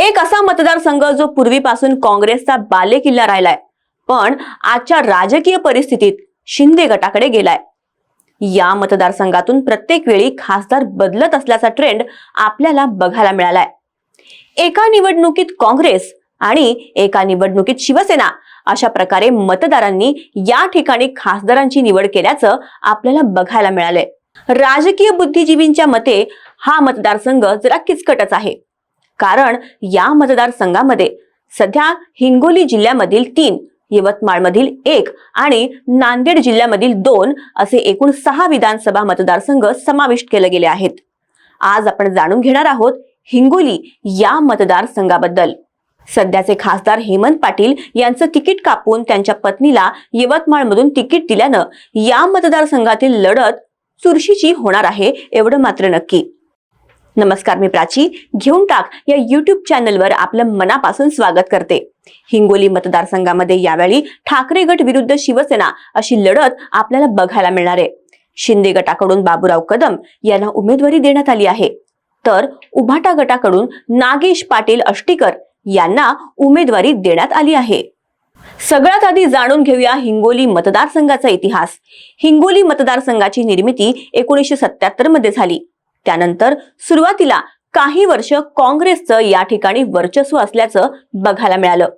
एक असा मतदारसंघ जो पूर्वीपासून काँग्रेसचा बालेकिल्ला राहिलाय पण आजच्या राजकीय परिस्थितीत शिंदे गटाकडे गेलाय. या मतदारसंघातून प्रत्येक वेळी खासदार बदलत असल्याचा ट्रेंड आपल्याला बघायला मिळालाय. एका निवडणुकीत काँग्रेस आणि एका निवडणुकीत शिवसेना अशा प्रकारे मतदारांनी या ठिकाणी खासदारांची निवड केल्याचं आपल्याला बघायला मिळालंय. राजकीय बुद्धिजीवींच्या मते हा मतदारसंघ जरा किचकटच आहे. कारण या मतदारसंघामध्ये सध्या हिंगोली जिल्ह्यामधील तीन यवतमाळमधील एक आणि नांदेड जिल्ह्यामधील दोन असे एकूण सहा विधानसभा मतदारसंघ समाविष्ट केले गेले आहेत. आज आपण जाणून घेणार आहोत हिंगोली या मतदारसंघाबद्दल. सध्याचे खासदार हेमंत पाटील यांचं तिकीट कापून त्यांच्या पत्नीला यवतमाळमधून तिकीट दिल्यानं या मतदारसंघातील लढत चुरशीची होणार आहे एवढं मात्र नक्की. नमस्कार मी प्राची. घेऊन टाक या युट्यूब चॅनलवर आपलं मनापासून स्वागत करते. हिंगोली मतदारसंघामध्ये यावेळी ठाकरे गट विरुद्ध शिवसेना अशी लढत आपल्याला बघायला मिळणार. आहे शिंदे गटाकडून बाबूराव कदम यांना उमेदवारी देण्यात आली आहे. तर उभाटा गटाकडून नागेश पाटील अष्टीकर यांना उमेदवारी देण्यात आली आहे. सगळ्यात आधी जाणून घेऊया हिंगोली मतदारसंघाचा इतिहास. हिंगोली मतदारसंघाची निर्मिती एकोणीसशे सत्याहत्तरमध्ये झाली. त्यानंतर सुरुवातीला काही वर्ष काँग्रेसचं या ठिकाणी वर्चस्व असल्याचं बघायला मिळालं.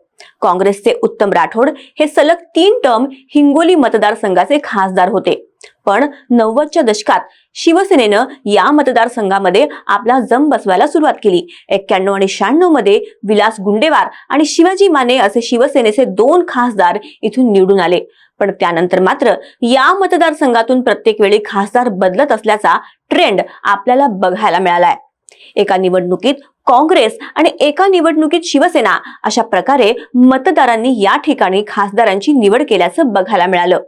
काँग्रेसचे उत्तम राठोड हे सलग तीन टर्म हिंगोली मतदारसंघाचे खासदार होते. पण नव्वदच्या दशकात शिवसेनेनं या मतदारसंघामध्ये आपला जम बसवायला सुरुवात केली. एक्क्याण्णव आणि शहाण्णवमध्ये विलास गुंडेवार आणि शिवाजी माने असे शिवसेनेचे दोन खासदार इथून निवडून आले. पण त्यानंतर मात्र या मतदारसंघातून प्रत्येक वेळी खासदार बदलत असल्याचा ट्रेंड आपल्याला बघायला मिळालाय. एका निवडणुकीत काँग्रेस आणि एका निवडणुकीत शिवसेना अशा प्रकारे मतदारांनी या ठिकाणी खासदारांची निवड केल्याचं बघायला मिळालं.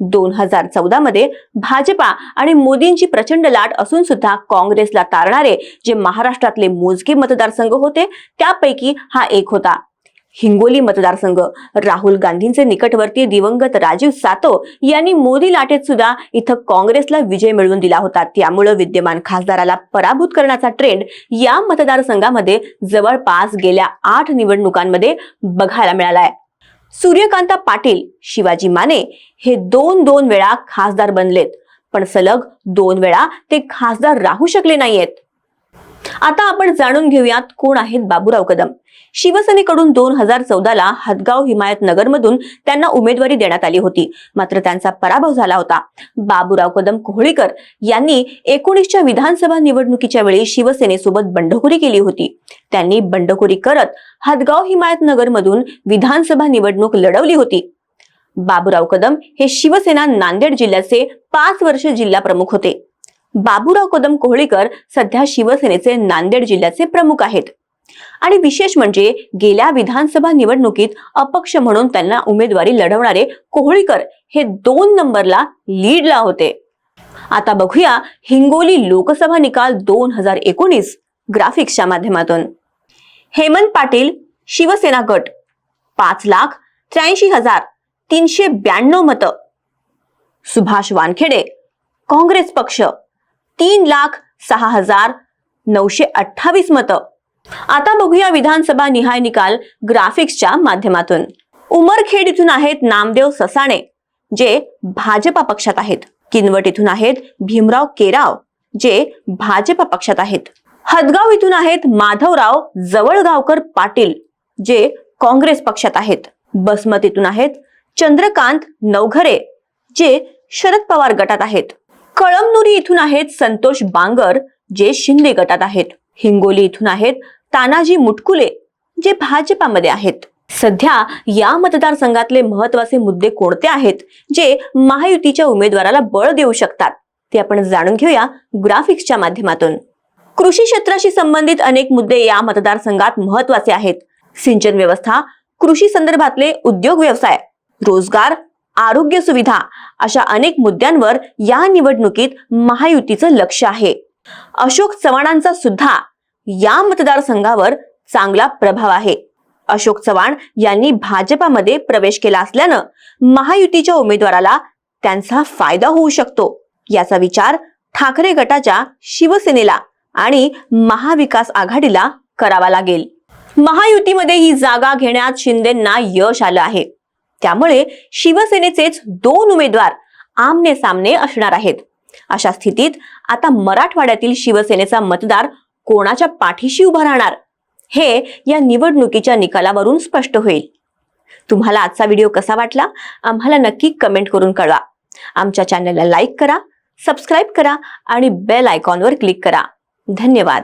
दोन हजार चौदा मध्ये भाजपा आणि मोदींची प्रचंड लाट असून सुद्धा काँग्रेसला तारणारे जे महाराष्ट्रातले मोजके मतदारसंघ होते त्यापैकी हा एक होता. हिंगोली मतदारसंघ. राहुल गांधींचे निकटवर्तीय दिवंगत राजीव सातो यांनी मोदी लाटेत सुद्धा इथं काँग्रेसला विजय मिळवून दिला होता. त्यामुळे विद्यमान खासदाराला पराभूत करण्याचा ट्रेंड या मतदारसंघामध्ये जवळपास गेल्या आठ निवडणुकांमध्ये बघायला मिळालाय. सूर्यकांता पाटील शिवाजी माने हे दोन दोन वेळा खासदार बनलेत. पण सलग दोन वेळा ते खासदार राहू शकले नाहीयेत. आता आपण जाणून घेऊयात कोण आहेत बाबूराव कदम. शिवसेनेकडून दोन हजार चौदाला हदगाव हिमायतनगर मधून त्यांना उमेदवारी देण्यात आली होती. मात्र त्यांचा पराभव झाला होता. बाबूराव कदम कोहळीकर यांनी एकोणीसच्या विधानसभा निवडणुकीच्या वेळी शिवसेनेसोबत बंडखोरी केली होती. त्यांनी बंडखोरी करत हदगाव हिमायतनगर मधून विधानसभा निवडणूक लढवली होती. बाबूराव कदम हे शिवसेना नांदेड जिल्ह्याचे पाच वर्ष जिल्हा प्रमुख होते. बाबूराव कदम कोहळीकर सध्या शिवसेनेचे नांदेड जिल्ह्याचे प्रमुख आहेत. आणि विशेष म्हणजे गेल्या विधानसभा निवडणुकीत अपक्ष म्हणून त्यांना उमेदवारी लढवणारे कोहळीकर हे दोन नंबरला लीडला होते. आता बघूया हिंगोली लोकसभा निकाल दोन हजार एकोणीस ग्राफिक्सच्या माध्यमातून. हेमंत पाटील शिवसेना गट पाच लाख त्र्याऐंशी हजार तीनशे ब्याण्णव मतं. सुभाष वानखेडे काँग्रेस पक्ष. तीन लाख सहा हजार नऊशे अठ्ठावीस मतं. आता बघूया विधानसभा निहाय निकाल ग्राफिक्सच्या माध्यमातून. उमरखेड इथून आहेत नामदेव ससाणे जे भाजपा पक्षात आहेत. किनवट इथून आहेत भीमराव केराव जे भाजपा पक्षात आहेत. हदगाव इथून आहेत माधवराव जवळगावकर पाटील जे काँग्रेस पक्षात आहेत. बसमत इथून आहेत चंद्रकांत नवघरे जे शरद पवार गटात आहेत. कळमनुरी इथून आहेत संतोष बांगर जे शिंदे गटात आहेत. हिंगोली इथून आहेत तानाजी मुटकुले जे भाजपामध्ये आहेत. सध्या या मतदारसंघातले महत्त्वाचे मुद्दे कोणते आहेत जे महायुतीच्या उमेदवाराला बळ देऊ शकतात ते आपण जाणून घेऊया ग्राफिक्सच्या माध्यमातून. कृषी क्षेत्राशी संबंधित अनेक मुद्दे या मतदारसंघात महत्त्वाचे आहेत. सिंचन व्यवस्था कृषी संदर्भातले उद्योग व्यवसाय रोजगार आरोग्य सुविधा अशा अनेक मुद्द्यांवर या निवडणुकीत महायुतीचं लक्ष आहे. अशोक चव्हाणांचा सुद्धा या मतदारसंघावर चांगला प्रभाव आहे. अशोक चव्हाण यांनी भाजपामध्ये प्रवेश केला असल्यानं महायुतीच्या उमेदवाराला त्यांचा फायदा होऊ शकतो याचा विचार ठाकरे गटाच्या शिवसेनेला आणि महाविकास आघाडीला करावा लागेल. महायुतीमध्ये ही जागा घेण्यात शिंदेंना यश आलं आहे. त्यामुळे शिवसेनेचेच दोन उमेदवार आमने सामने असणार आहेत. अशा स्थितीत आता मराठवाड्यातील शिवसेनेचा मतदार कोणाच्या पाठीशी उभा राहणार? हे या निवडणुकीच्या निकालावरून स्पष्ट होईल. तुम्हाला आजचा व्हिडिओ कसा वाटला? आम्हाला नक्की कमेंट करून कळवा. आमच्या चॅनलला लाईक करा सबस्क्राईब करा आणि बेल आयकॉनवर क्लिक करा. धन्यवाद.